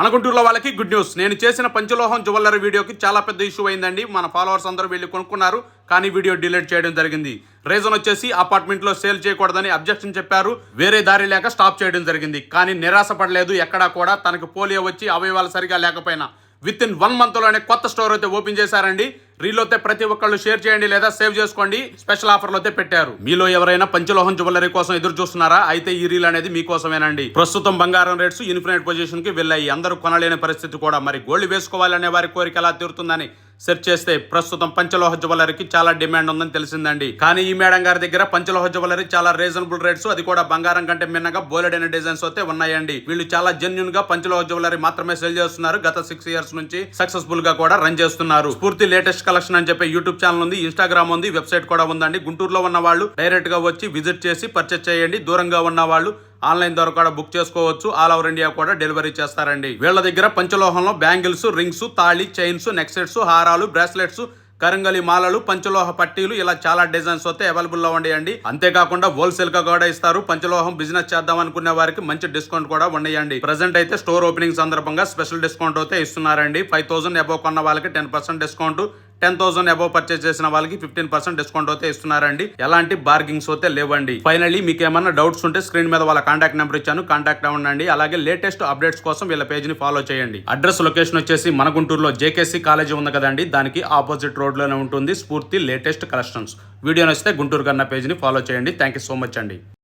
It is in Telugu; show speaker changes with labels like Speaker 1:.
Speaker 1: మన గుంటూరులో వాళ్ళకి గుడ్ న్యూస్ నేను చేసిన పంచలోహం జ్యువెలరీ వీడియోకి చాలా పెద్ద ఇష్యూ అయిందండి. మన ఫాలోవర్స్ అందరూ వెళ్ళి కొనుక్కున్నారు కానీ వీడియో డిలీట్ చేయడం జరిగింది. రీజన్ వచ్చేసి అపార్ట్మెంట్లో సేల్ చేయకూడదని అబ్జెక్షన్ చెప్పారు. వేరే దారి లేక స్టాప్ చేయడం జరిగింది. కానీ నిరాశ పడలేదు. ఎక్కడా కూడా తనకు పోలియో వచ్చి అవయవాలు సరిగా లేకపోయినా. విత్ ఇన్ వన్ మంత్లోనే కొత్త స్టోర్ అయితే ఓపెన్ చేశారండి. రీల్ అయితే ప్రతి ఒక్కళ్ళు షేర్ చేయండి లేదా సేవ్ చేసుకోండి. స్పెషల్ ఆఫర్లు అయితే పెట్టారు. మీలో ఎవరైనా పంచలోహం జ్యువెలరీ కోసం ఎదురు చూస్తున్నారా? అయితే ఈ రీల్ అనేది మీకోసమేనండి. ప్రస్తుతం బంగారం రేట్స్ ఇన్ఫినైట్ పొజిషన్కి వెళ్ళాయి. అందరూ కొనలేని పరిస్థితి కూడా. మరి గోల్డ్ వేసుకోవాలనే వారి కోరిక ఎలా తీరుతుందని సెర్చ్ చేస్తే ప్రస్తుతం పంచలోహ జ్యువెలరీకి చాలా డిమాండ్ ఉందని తెలిసిందండి. కానీ ఈ మేడం గారి దగ్గర పంచలోహ జ్యువెలరీ చాలా రీజనబుల్ రేట్స్ అది కూడా బంగారం కంటే మిన్నగా బోలెడైన డిజైన్స్ అయితే ఉన్నాయండి. వీళ్ళు చాలా జెన్యున్గా పంచలోహ జ్యువెలరీ మాత్రమే సెల్ చేస్తున్నారు. గత సిక్స్ ఇయర్స్ నుంచి సక్సెస్ఫుల్గా కూడా రన్ చేస్తున్నారు. స్ఫూర్తి లేటెస్ట్ కలెక్షన్ అని చెప్పి యూట్యూబ్ ఛానల్ ఉంది ఇన్స్టాగ్రామ్ ఉంది వెబ్సైట్ కూడా ఉందండి. గుంటూరులో ఉన్న వాళ్ళు డైరెక్ట్గా వచ్చి విజిట్ చేసి పర్చేస్ చేయండి. దూరంగా ఉన్న వాళ్ళు ఆన్లైన్ ద్వారా కూడా బుక్ చేసుకోవచ్చు. ఆల్ ఓవర్ ఇండియా కూడా డెలివరీ చేస్తారండి. వీళ్ళ దగ్గర పంచలోహంలో బ్యాంగిల్స్ రింగ్స్ తాళి చైన్స్ నెక్సెట్స్ హారాలు బ్రాస్లెట్స్ కరంగలి మాలలు పంచలోహ పట్టీలు ఇలా చాలా డిజైన్స్ అయితే అవైలబుల్లో ఉన్నాయండి అంతేకాకుండా హోల్సేల్గా కూడా ఇస్తారు. పంచలోహం బిజినెస్ చేద్దాం అనుకునే వారికి మంచి డిస్కౌంట్ కూడా ఉన్నాయండి ప్రజెంట్ అయితే స్టోర్ ఓపెనింగ్ సందర్భంగా స్పెషల్ డిస్కౌంట్ అయితే ఇస్తున్నారండి. ఫైవ్ థౌసండ్ అబౌవ్ కొన్న వాళ్ళకి ten percent discount. Ten thousand above purchase చేసిన వాళ్ళకి ఫిఫ్టీన్ పర్సెంట్ డిస్కౌంట్ అయితే ఇస్తున్నారండి. ఎలాంటి బార్గింగ్స్ అయితే లేవండి. ఫైనల్లీ మీకు ఏమైనా డౌట్స్ ఉంటే స్క్రీన్ మీద వాళ్ళ కాంటాక్ట్ నెంబర్ ఇచ్చాను. కాంటాక్ట్ అవ్వండి అలాగే లేటెస్ట్ అప్డేట్స్ కోసం వీళ్ళ పేజ్ని ఫాలో చేయండి. అడ్రస్ లొకేషన్ వచ్చేసి మన గుంటూరులో జేకేసీ కాలేజీ ఉంది కదండి. దానికి ఆపోజిట్ రోడ్లోనే ఉంటుంది. స్ఫూర్తి లేటెస్ట్ కలెక్షన్స్ వీడియో నచ్చితే గుంటూరు కన్నా పేజ్ని ఫాలో చేయండి. థ్యాంక్ యూ సో మచ్ అండి.